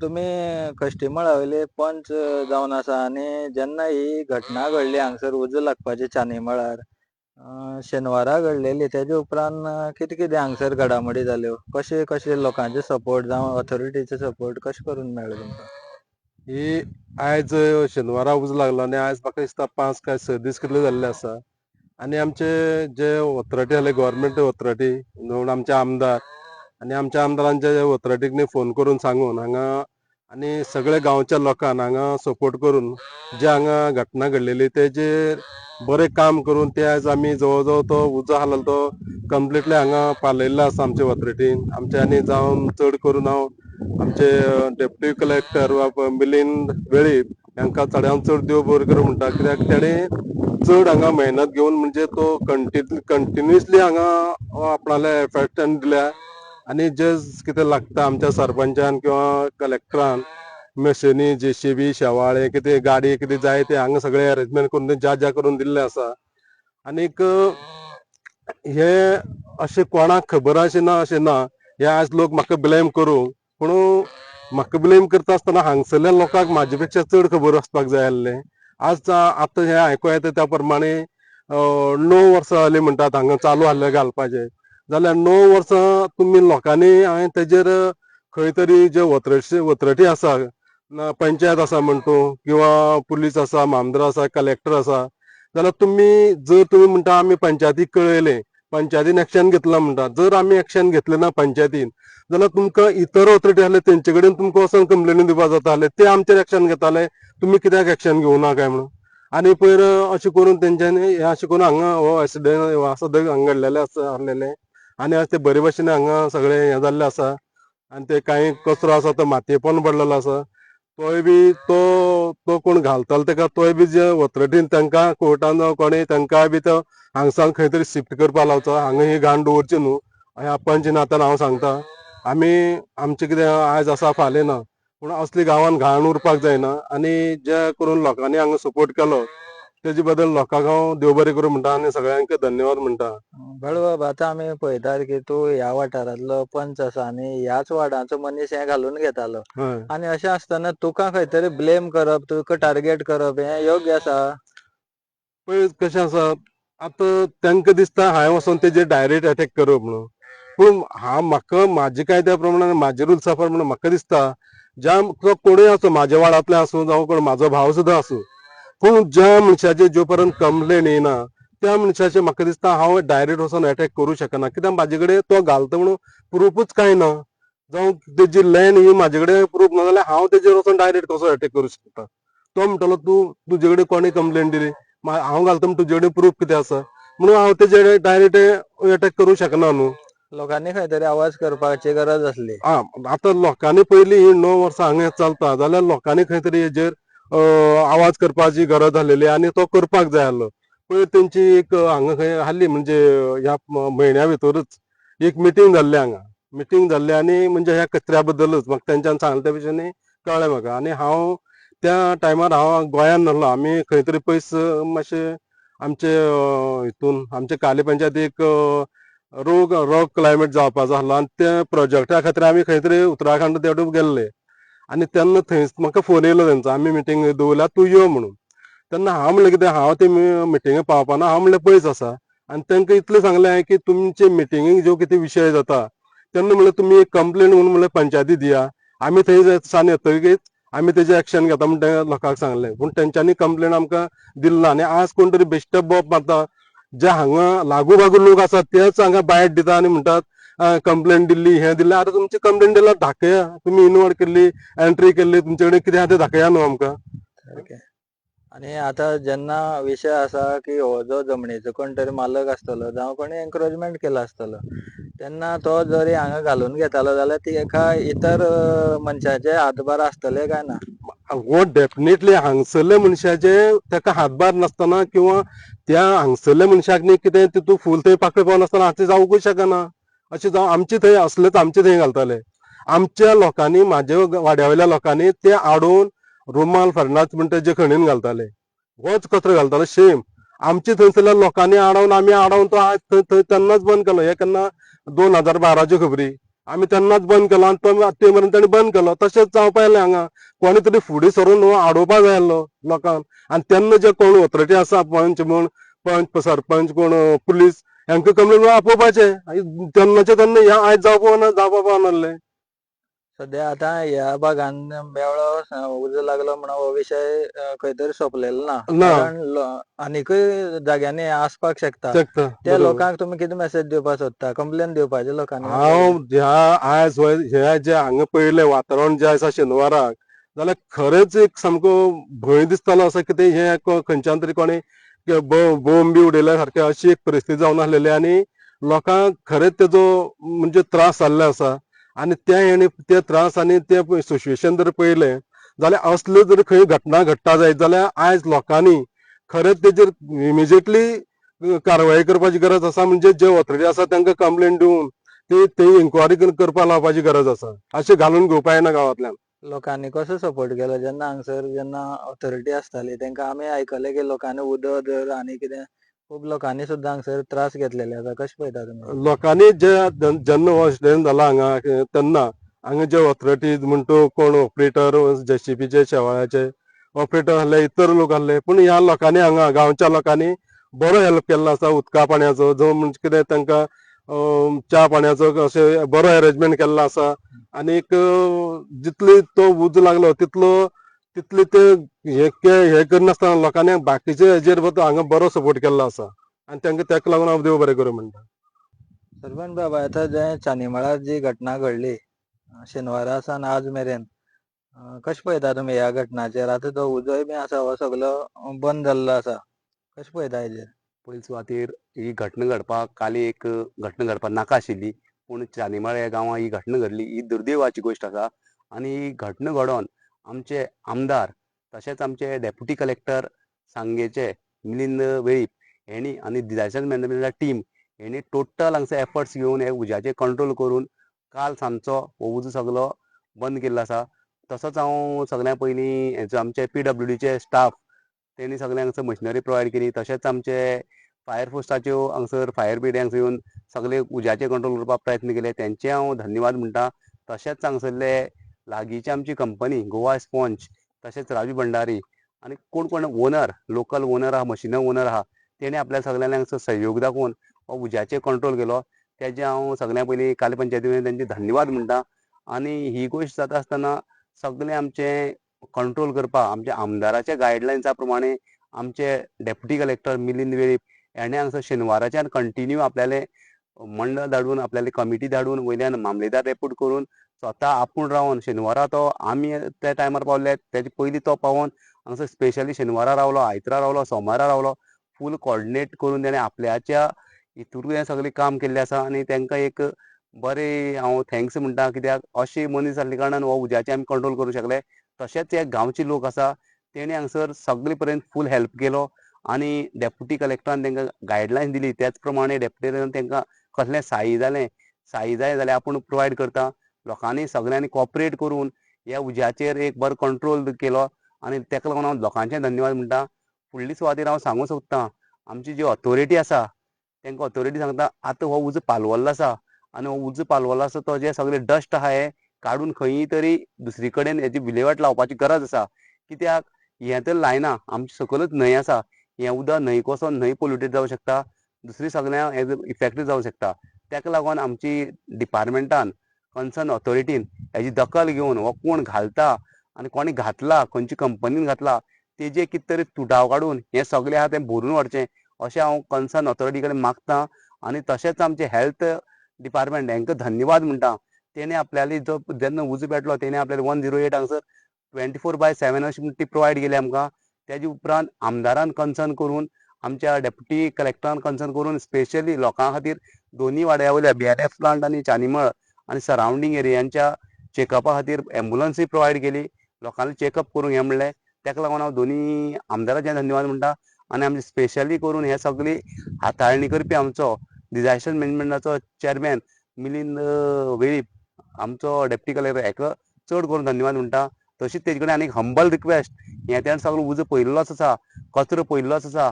तुमी कश्टी मळावयले पंच जावन आसा आनी जेन्ना ही घटना घडली हांगसर उजो लागपाची चानी मळार शेनवारा घडलेली तेजे उपरांत कितें कितें हांगसर घडामोडी जाल्यो हो? कशे कशे लोकांचे सपोर्ट जावं ऑथॉरिटीचे सपोर्ट कशें करून मेळ्ळो तुमकां ही आयज शेनवारा उजो लागलो आनी आयज म्हाका दिसता पांच काय स दीस कितले जाल्ले आसा आनी आमचे जे ऑथॉरिटी आसले गव्हर्मेंट ऑथॉरिटी म्हणून आमचे आमदार आनी आमच्या आमदारांच्या ऑथॉरिटीक फोन करून सांगून हांगा आनी सगळे गांवच्या लोकांक हांगा सपोर्ट करून जे हांगा घटना घडलेली तेजेर बरें काम करून ते आयज आमी जवळ जवळ तो उजो आसलो तो कंप्लिटली हांगा पालयल्लो आसा आमचे वतरेटीन आमचे आनी जावन चड करून हांव आमचे डेप्युटी कलेक्टर वा मिलिंद वेळीप हांकां चडांत चड देव बरें कर म्हणटा. कित्याक तेणे चड हांगा मेहनत घेवन म्हणजे तो कंटिन्यू कंटिन्युअसली हांगा आपणाले एफर्ट दिल्या. आनी जे कितें लागता आमच्या सरपंचान किंवा कलेक्टरान मशिनी जेसीबी शेवाळे कितें गाडी कितें जाय ते हांगा सगळे अरेंजमेंट करून ज्या ज्या करून दिल्ले आसा आनीक हे अशें कोणाक खबर अशें ना अशें ना हे आज लोक म्हाका ब्लेम करूं. पूण म्हाका ब्लेम करता आसतना हांगसरल्या लोकांक म्हाजे पेक्षा चड खबर आसपाक जाय आसलें आज आतां हे आयकूं येता त्या प्रमाणे णव वर्सां जालीं म्हणटात हांगा चालू आसलें घालपाचें. जाल्यार णव वर्सां तुमी लोकांनी हांवें तेजेर खंय तरी जे वत्रटी वत्रटी आसा ना पंचायत आसा म्हण तूं किंवां पुलीस आसा मामदार आसा कलेक्टर आसा जाल्यार तुमी जर तुमी म्हणटा आमी पंचायतीक कळयलें पंचायतीन एक्शन घेतला म्हणटा जर आमी एक्शन घेतलें ना पंचायतीन जाल्यार तुमकां इतर ऑथॉरिटी आसले तेंचे कडेन तुमकां वचोन कंप्लेनी दिवपाक जाताले ते आमचेर एक्शन घेताले तुमी कित्याक एक्शन घेवना काय म्हणून? आनी पयर अशें करून तेंच्यांनी हे अशें करून हांगा हो एक्सिडेंट आसा हांगा घडलेले आसा आसलेले आनी आज ते बरे भशेन हांगा सगळे हे जाल्ले आसा आनी ते कांय कचरो आसा तो मातयेपोन पडलेलो आसा तोय बी तो तो कोण घालतालो तेका तोय बी जे ऑथॉरिटीन तांकां कोर्टान जावं कोणें तांकांय बी तो हांगसान खंय तरी शिफ्ट करपा लावचो हांगा ही घाण दवरची न्हू. ह्या नातान हांव सांगता. आमी आमचें कितें आयज आसा फाल्यां ना. पूण असली गांवान घाण उरपाक जायना. आनी जे करून लोकांनी हांगा सपोर्ट केलो तेजे बद्दल लोकांक हांव देव बरें करूं म्हणटा आनी सगळ्यांक धन्यवाद म्हणटा बळबाब आतां आमी पळयतात की तूं ह्या वाठारांतलो पंच आसा आनी ह्याच वार्डाचो मनीस हे घालून घेतालो. हय. आनी अशें आसतना तुका खंय तरी ब्लेम करप तुका टार्गेट करप हे योग्य आसा? पळय कशें आसा आतां तांकां दिसता हांवें वचोन तेजेर डायरेक्ट अटॅक करप म्हणून. पूण हांव म्हाका म्हाजे कायद्या प्रमाणे म्हाजे रुल्सा प्रमाणे म्हाका दिसता ज्या कोणूय आसूं म्हाज्या वाडांतले आसूं जावं कोण म्हाजो भाव सुद्दां आसूं. पूण ज्या मनशाचे जो पर्यंत कंप्लेन येयना त्या मनशाचे म्हाका दिसता हांव डायरेक्ट वचोन अटॅक करूं शकना. कित्याक म्हाजे कडेन तो घालता म्हणून प्रुफूच कांय ना? जावं तेजी लँड ही म्हाजे कडेन प्रूफ ना जाल्यार हांव तेजेर वचोन डायरेक्ट कसो अटॅक करूं शकता. तो म्हणटलो तूं तुजे कडेन कोणें कंप्लेन दिली? हांव घालता म्हणून तुजे कडेन प्रूफ कितें आसा म्हणून हांव तेजेर डायरेक्ट अटॅक करूं शकना न्हू. लोकांनी खंय तरी आवाज करपाची गरज आसली आ आतां लोकांनी पयलीं ही णव वर्सां हांगा चलता. जाल्यार लोकांनी खंय तरी हेजेर आवाज करपाची गरज आसलेली आनी तो करपाक जाय आसलो पळय तेंची एक हांगा खंय हाल्ली म्हणजे ह्या म्हयन्या भितरूच एक मिटींग जाल्ली हांगा. मिटींग जाल्ली आनी म्हणजे ह्या कचऱ्या बद्दलूच म्हाका तेंच्यान सांगले त्या भशेन कळ्ळें म्हाका. आनी हांव त्या टायमार हांव गोंयान नासलो आमी खंय तरी पयस मातशें आमचे हितून आमचे काले पंचायतीक रोग रोग क्लायमेट जावपाचो आसलो आनी त्या प्रोजेक्टा खातीर आमी खंय तरी उत्तराखंड देवून गेल्ले. आनी तेन्ना थंय म्हाका फोन येयलो तेंचो आमी मिटींग दवरल्या तूं यो म्हणून. तेन्ना हांव म्हणलें कितें हांव ते मिटींगे पावपाना हांव म्हणलें पयस आसा आनी तांकां इतलें सांगलें की तुमचे मिटींगेक ज्यो कितें विशय जाता तेन्ना म्हणलें तुमी एक कंप्लेन म्हणून म्हणलें पंचायती दिया. आमी थंय सान येतकीच आमी तेजें एक्शन घेता म्हण तें लोकांक सांगलें पूण तेंच्यांनी कंप्लेन आमकां दिली ना आनी आज कोण तरी बेश्टे बॉब मारता जे हांगा लागू भागू लोक आसात तेच हांगा बायट दिता आनी म्हणटात कंप्लेन दिल्ली हें दिल्लें आतां तुमची कंप्लेन दिल्यार दाखया तुमी इनवड केल्ली एंट्री केल्ली तुमचे कडेन कितें आहा तें दाखया न्हू आमकां ओके आनी आतां जेन्ना विशय आसा की हो जो जमनीचो कोण तरी मालक आसतलो जावं कोणी एनक्रोचमेंट केलो आसतलो तेन्ना तो जरी हांगा घालून घेतालो जाल्यार तेका इतर अं, मनशाचे हातभार आसतले काय ना हो डेफिनेटली हांगसरल्या मनशाचे ताका हातभार नासतना किंवा त्या हांगसरल्या मनशाक न्ही कितें तितून फूल थंय पाकळी पावन आसतना हाती जावंकूच शकना अशें जावं आमचे थंय असलेच आमचे थंय घालताले. आमच्या लोकांनी म्हाज्या वाड्या वयल्या लोकांनी ते आडोवन रुमाल फर्नास म्हण तेजे खणीन घालताले. होच कचरो घालतालो शेम आमचे थंयसरल्या लोकांनी आडावन आमी आडावन तो आज थंय थंय तेन्नाच बंद केलो. हे केन्ना दोन हजार बाराच्यो खबरी. आमी तेन्नाच बंद केलो आनी तो ते मेरेन ताणें बंद केलो. तशेंच जावपा लागलें हांगा. कोणी तरी फुडें सरून हो आडोवपा जाय आसलो लोकांक. आनी तेन्ना जे कोण ऑथॉरिटी आसा पंच म्हण पंच सरपंच कोण पुलीस हांकां कंप्लेन आपोवपाचें तेन्नाचे तेन्ना हें आयज जावपा ना जावपा पावनासलें सध्या आता ह्या भागान मेळो स- उजो लागलो म्हणून हो विषय अं, खंय तरी सोंपलेलो ना. कारण आनीकय जाग्यांनी आसपाक शकता. त्या. लोकांक तुमी कितें मेसेज दिवपाक सोदता? कंप्लेन दिवपाचे लोकांनी. हांव ह्या आयज हो- जे हांगा पळयलें वातावरण जें आसा शेनवाराक जाल्यार खरेंच एक सामको भंय दिसतालो असो कितें हे खंयच्यान तरी कोणी बोंब बी उडयल्या सारकें अशी एक परिस्थिती जावन आसलेली आनी लोकांक खरेंच तेजो म्हणजे त्रास जाल्लो आसा आनी त्या हेणी ते त्रास आनी ते सिच्युएशन जर पळयलें जाल्यार असल्यो जर खंय घटना घडटा जायत जाल्यार आयज लोकांनी खरेंच तेजेर इमिजिएटली कारवाय करपाची गरज आसा म्हणजे जे ऑथॉरिटी आसा तांकां कंप्लेन दिवन ते ते इन्क्वायरी करपाक लावपाची गरज आसा अशें घालून घेवपा येना गांवांतल्यान लोकांनी कसो सपोर्ट केलो? जेन्ना हांगसर जेन्ना ऑथॉरिटी आसताली तेंकां आमी आयकले की लोकांनी उदक धर आनी कितें खूब लोकांनी सुद्दां हांगसर त्रास घेतलेले. आसा कशें पळयता तुमी लोकांनी जे जेन्ना हो एक्सिडेंट जाला हांगा तेन्ना हांगा जे ऑथॉरिटीज म्हण तूं कोण ऑपरेटर जेसीबीचे शेवाळ्याचे ऑपरेटर आसले इतर लोक आसले पूण ह्या लोकांनी हांगा गांवच्या लोकांनी बरो हेल्प केल्लो आसा उदका पाण्याचो जो म्हणजे कितें तांकां च्या पाण्याचो अशें बरो अरेंजमेंट केल्लो आसा आनीक अं, जितली तो उजो लागलो तितलो तितले ते हे हे करनासतना लोकांनी बाकीचे हेजेर हांगा बरो सपोर्ट केल्लो आसा आनी तांकां तेका लागून हांव देव बरें करूं म्हणटा सरपंच बाबा आतां जे चानीमाळार जी घटना घडली शेनवारा सावन आज मेरेन कशें पळयता तुमी ह्या घटनाचेर आतां तो उजोय बी आसा हो सगलो बंद जाल्लो आसा कशें पळयता हेजेर पयले सुवातेर ही घटना घडपाक काली एक घटना घडपाक नाका आशिल्ली. पूण चानीमाळ ह्या गांवांत ही घटना घडली. ही दुर्दैवाची गोश्ट आसा. आनी ही घटना घडोवन आमचे आमदार तशेंच आमचे डेप्युटी कलेक्टर सांगेचे मिलिंद वेळीप हेणी आनी डिजास्टर मॅनेजमेंट टीम हेणी टोटल हांगसर एफर्ट्स घेवन हे उज्याचेर कंट्रोल करून काल सांजचो हो उजो सगलो बंद केल्लो आसा. तसोच हांव सगळ्यां पयलीं हेचो आमचे पी डब्ल्यू डीचे स्टाफ तेणी सगळ्यांक हांगसर मशिनरी प्रोवायड केली. तशेंच आमचे फायर फोर्साच्यो हांगसर फायर ब्रिगेड हांगसर येवन सगळे उज्याचे कंट्रोल करपाक प्रयत्न केले. तेंचे हांव धन्यवाद म्हणटा. तशेंच हांगसरले लागींची आमची कंपनी गोवा स्पॉन्ज तशेंच राजू भंडारी आनी कोण कोण ओनर लोकल ओनर आहा मशिना ओनर आहा तेणी आपल्या सगळ्यांक हांगसर सहयोग दाखोवन हो उज्याचे कंट्रोल केलो. तेजे हांव सगळ्यां पयलीं काले पंचायती तेंचे धन्यवाद म्हणटा आनी ही गोश्ट जाता आसतना सगळे आमचे कंट्रोल करपाक आमच्या आमदाराच्या गायडलायन्सा प्रमाणे आमचे डेप्युटी कलेक्टर मिलिंद वेळीप हेणे हांगसर शेनवाराच्यान कंटिन्यू आपल्याले मंडळ धाडून आपल्याली कमिटी धाडून वयल्यान मामलेदार रेपूट करून स्वता आपूण रावन शेनवारा तो आमी त्या टायमार पावले तेजे पयलीं तो पावोन हांगासर स्पेशली शेनवारा रावलो आयतारा रावलो सोमारा रावलो. फूल कॉर्डिनेट करून तेणें आपल्याच्या हितूरूय हें सगळें काम केल्लें आसा आनी तांकां एक बरें हांव थँक्स म्हणटा कित्याक? अशें मनीस आसले कारणान हो उज्याचें आमी कंट्रोल करूंक शकले. तशेंच हे गांवचे लोक आसा तेणी हांगसर सगळे पर्यंत फूल हेल्प केलो आनी डेप्युटी कलेक्टरान तांकां गायडलायन दिली. त्याच प्रमाणे डेप्युटी तांकां कसलें साई जालें साई जाय जाल्यार आपूण प्रोवायड करता. लोकांनी सगळ्यांनी कॉपरेट करून ह्या उज्याचेर एक बरो कंट्रोल केलो. आनी ताका लागून हांव लोकांचे धन्यवाद म्हणटा फुडले सुवातेर हांव सांगूं सोदतां आमची जी ऑथॉरिटी आसा तांकां ऑथॉरिटी सांगता आतां हो उजो पालवल्लो आसा आनी हो उजो पालवल्लो आसा तो जे सगळे डस्ट आहा हे काडून खंयी तरी दुसरी कडेन हेजी विलेवाट लावपाची गरज आसा. कित्याक? हें तर लायना आमची सकयलच न्हंय आसा. हें उदक न्हंय कसो न्हंय पोल्युटेड जावं शकता. दुसरी सगळ्यां हेजो इफेक्ट जावं शकता. तेका लागोन आमची डिपार्टमेंटान कन्सर्न ऑथॉरिटीन हेजी दखल घेवन हो कोण घालता आनी कोणी घातला खंयची कंपनीन घातला तेजे कितें तरी तुटाव काडून हें सगलें आहा तें भरून व्हरचें अशें हांव कन्सर्न ऑथॉरिटी कडेन मागतां. आनी तशेंच आमचे हेल्थ डिपार्टमेंट हेंकां धन्यवाद म्हणटा. त्याने आपल्याली जो जेन्ना उजो पेटलो त्याने आपल्याली वन झिरो एट हांगसर ट्वेंटी फोर बाय सेवन अशी म्हणटी प्रोवायड केली आमकां. तेजे उपरांत आमदारान कन्सर्न करून आमच्या डेप्युटी कलेक्टरान कन्सर्न करून स्पेशली लोकां खातीर दोनी वाड्या वयल्या बी आर एफ प्लांट आनी चानीमळ आनी सरावंडींग एरियांच्या चॅकअपा खातीर एम्बुलन्सूय प्रोवायड केली. लोकांनी चॅकअप करूंक हें म्हणलें. तेका लागून हांव दोनी आमदाराचे धन्यवाद म्हणटा आनी आमचे स्पेशली करून हे सगळी हाताळणी करपी आमचो डिझास्टर मॅनेजमेंटाचो चेअरमॅन मिलिंद वेळीप आमचो डेप्टी कलेक्टर हेका चड करून धन्यवाद म्हणटा तशीच तेजे कडेन आनी एक हंबल रिक्वेस्ट हे तेणें सगळो उजो पयल्लोच आसा कचरो पयल्लोच आसा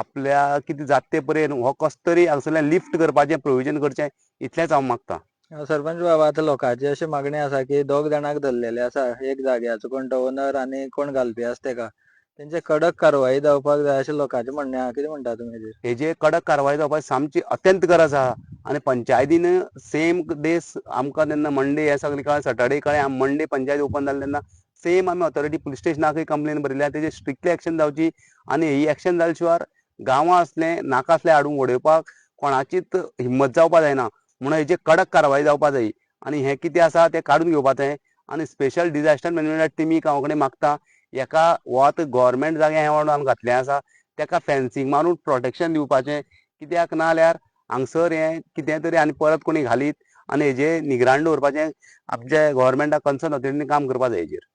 आपल्या कितें जाता ते पर्यंत हो कसो तरी हांगसरल्यान लिफ्ट करपाचें प्रोविजन करचें इतलेंच हांव मागतां सरपंच बाबा आतां लोकांची अशी मागणी आसा की दोग जाणांक धरलेले आसा एक जाग्याचो कोण तो ओनर आनी कोण घालपी आसा तेका तेंचे कडक कारवाई जावपाक जाय अशें लोकांचें म्हणणें आहा कितें म्हणटा तुमी हेजेर हेजे कडक कारवाय जावपाची सामची अत्यंत गरज आहा आनी पंचायतीन सेम डेस आमकां तेन्ना मंडे हे सगळे कळ्ळें सॅटर्डे कळ्ळें मंडे पंचायत ओपन जालें तेन्ना सेम आमी ऑथॉरिटी पुलीस स्टेशनाकय कंप्लेन बरयल्या तेजेर स्ट्रिक्टली एक्शन जावची आनी ही एक्शन जाल्या शिवाय गांवां आसलें नाका आसलें हाडून उडोवपाक कोणाचीच हिम्मत जावपा जायना. म्हणून हेजेर कडक कारवाय जावपा जायी आनी हें कितें आसा तें काडून घेवपाचें जाय. आनी स्पेशल डिजास्टर मॅनेजमेंट टिमीक हांव कडेन मागता. एका वोत गव्हर्मेंट जागे हे वाडोवन घातलें आसा तेका फेन्सींग मारून प्रोटेक्शन दिवपाचें कित्याक ना जाल्यार हांगसर हें कितें तरी आनी परत कोणी घालीत आनी हेजेर निगराण दवरपाचें आमचे गव्हर्मेंटाक कन्सर्न ऑथॉरिटीनी काम करपा जाय हेजेर.